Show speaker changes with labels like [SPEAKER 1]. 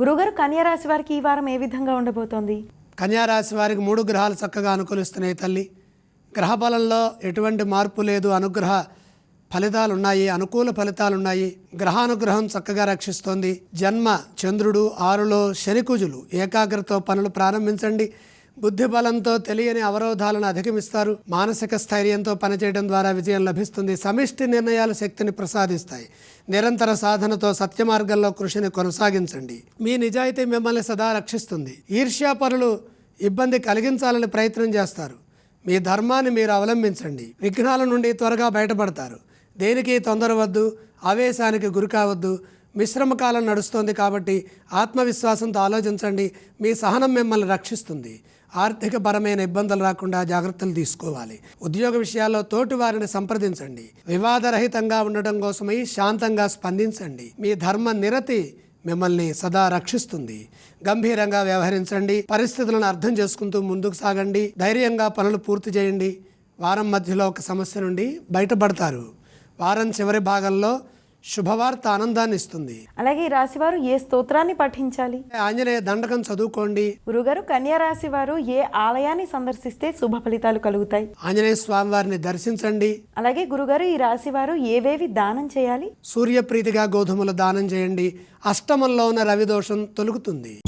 [SPEAKER 1] గురుగారు కన్యారాశి వారికి ఈ వారం ఏ విధంగా ఉండబోతోంది?
[SPEAKER 2] కన్యారాశి వారికి మూడు గ్రహాలు చక్కగా అనుకూలిస్తున్నాయి తల్లి. గ్రహ బలంలో ఎటువంటి మార్పు లేదు అనుగ్రహ ఫలితాలు ఉన్నాయి అనుకూల ఫలితాలు ఉన్నాయి గ్రహానుగ్రహం చక్కగా రక్షిస్తోంది. జన్మ చంద్రుడు ఆరులో శనికుజులు ఏకాగ్రతో పనులు ప్రారంభించండి. బుద్ధి బలంతో తెలియని అవరోధాలను అధిగమిస్తారు. మానసిక స్థైర్యంతో పనిచేయడం ద్వారా విజయం లభిస్తుంది. సమిష్టి నిర్ణయాలు శక్తిని ప్రసాదిస్తాయి. నిరంతర సాధనతో సత్యమార్గంలో కృషిని కొనసాగించండి. మీ నిజాయితీ మిమ్మల్ని సదా రక్షిస్తుంది. ఈర్ష్యాపరులు ఇబ్బంది కలిగించాలని ప్రయత్నం చేస్తారు. మీ ధర్మాన్ని మీరు అవలంబించండి. విఘ్నాల నుండి త్వరగా బయటపడతారు. దేనికి తొందర వద్దు ఆవేశానికి గురి కావద్దు మిశ్రమ కాలం నడుస్తోంది కాబట్టి ఆత్మవిశ్వాసంతో ఆలోచించండి. మీ సహనం మిమ్మల్ని రక్షిస్తుంది. ఆర్థిక పరమైన ఇబ్బందులు రాకుండా జాగ్రత్తలు తీసుకోవాలి. ఉద్యోగ విషయాల్లో తోటి వారిని సంప్రదించండి. వివాదరహితంగా ఉండటం కోసమై శాంతంగా స్పందించండి. మీ ధర్మ నిరతి మిమ్మల్ని సదా రక్షిస్తుంది. గంభీరంగా వ్యవహరించండి. పరిస్థితులను అర్థం చేసుకుంటూ ముందుకు సాగండి. ధైర్యంగా పనులు పూర్తి చేయండి. వారం మధ్యలో ఒక సమస్య నుండి బయటపడతారు. వారం చివరి భాగంలో శుభవార్త ఆనందాన్ని ఇస్తుంది
[SPEAKER 1] అలాగే ఈ రాశి వారు ఏ స్తోత్రాన్ని పఠించాలి
[SPEAKER 2] ఆంజనేయ దండకం చదువుకోండి.
[SPEAKER 1] గురుగారు కన్యా రాశి వారు ఏ ఆలయాన్ని సందర్శిస్తే శుభ ఫలితాలు కలుగుతాయి?
[SPEAKER 2] ఆంజనేయ స్వామి వారిని దర్శించండి.
[SPEAKER 1] అలాగే గురుగారు ఈ రాశి వారు ఏవేవి దానం చేయాలి?
[SPEAKER 2] సూర్యప్రీతిగా గోధుమలు దానం చేయండి. అష్టమంలో ఉన్న రవి దోషం తొలుగుతుంది